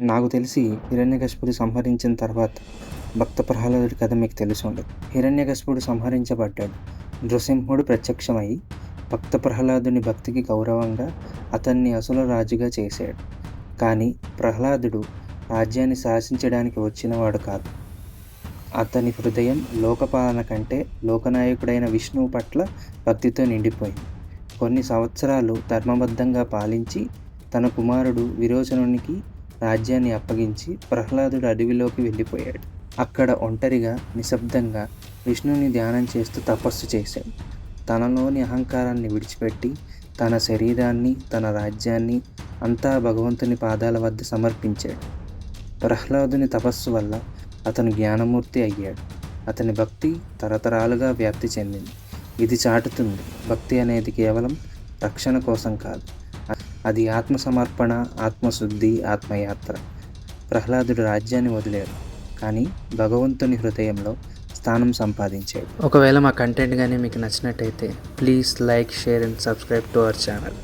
నాకు తెలిసి హిరణ్యకశిపుడు సంహరించిన తర్వాత భక్త ప్రహ్లాదుడి కథ మీకు తెలిసి ఉండదు. హిరణ్యకశిపుడు సంహరించబడ్డాడు. నృసింహుడు ప్రత్యక్షమై భక్త ప్రహ్లాదుని భక్తికి గౌరవంగా అతన్ని అసుల రాజుగా చేశాడు. కానీ ప్రహ్లాదుడు రాజ్యాన్ని శాసించడానికి వచ్చినవాడు కాదు. అతని హృదయం లోకపాలన కంటే లోకనాయకుడైన విష్ణువు పట్ల భక్తితో నిండిపోయింది. కొన్ని సంవత్సరాలు ధర్మబద్ధంగా పాలించి తన కుమారుడు విరోచనునికి రాజ్యాన్ని అప్పగించి ప్రహ్లాదుడు అడవిలోకి వెళ్ళిపోయాడు. అక్కడ ఒంటరిగా నిశ్శబ్దంగా విష్ణుని ధ్యానం చేస్తూ తపస్సు చేశాడు. తనలోని అహంకారాన్ని విడిచిపెట్టి తన శరీరాన్ని తన రాజ్యాన్ని అంతా భగవంతుని పాదాల వద్ద సమర్పించాడు. ప్రహ్లాదుని తపస్సు వల్ల అతను జ్ఞానమూర్తి అయ్యాడు. అతని భక్తి తరతరాలుగా వ్యాప్తి చెందింది. ఇది చాటుతుంది. భక్తి అనేది కేవలం రక్షణ కోసం కాదు. అది ఆత్మ సమర్పణ ఆత్మశుద్ధి ఆత్మయాత్ర. ప్రహ్లాదుడు రాజ్యాన్ని వదిలేరు. కానీ భగవంతుని హృదయంలో స్థానం సంపాదించాడు. ఒకవేళ మా కంటెంట్ కానీ మీకు నచ్చినట్టయితే please like share and subscribe to our channel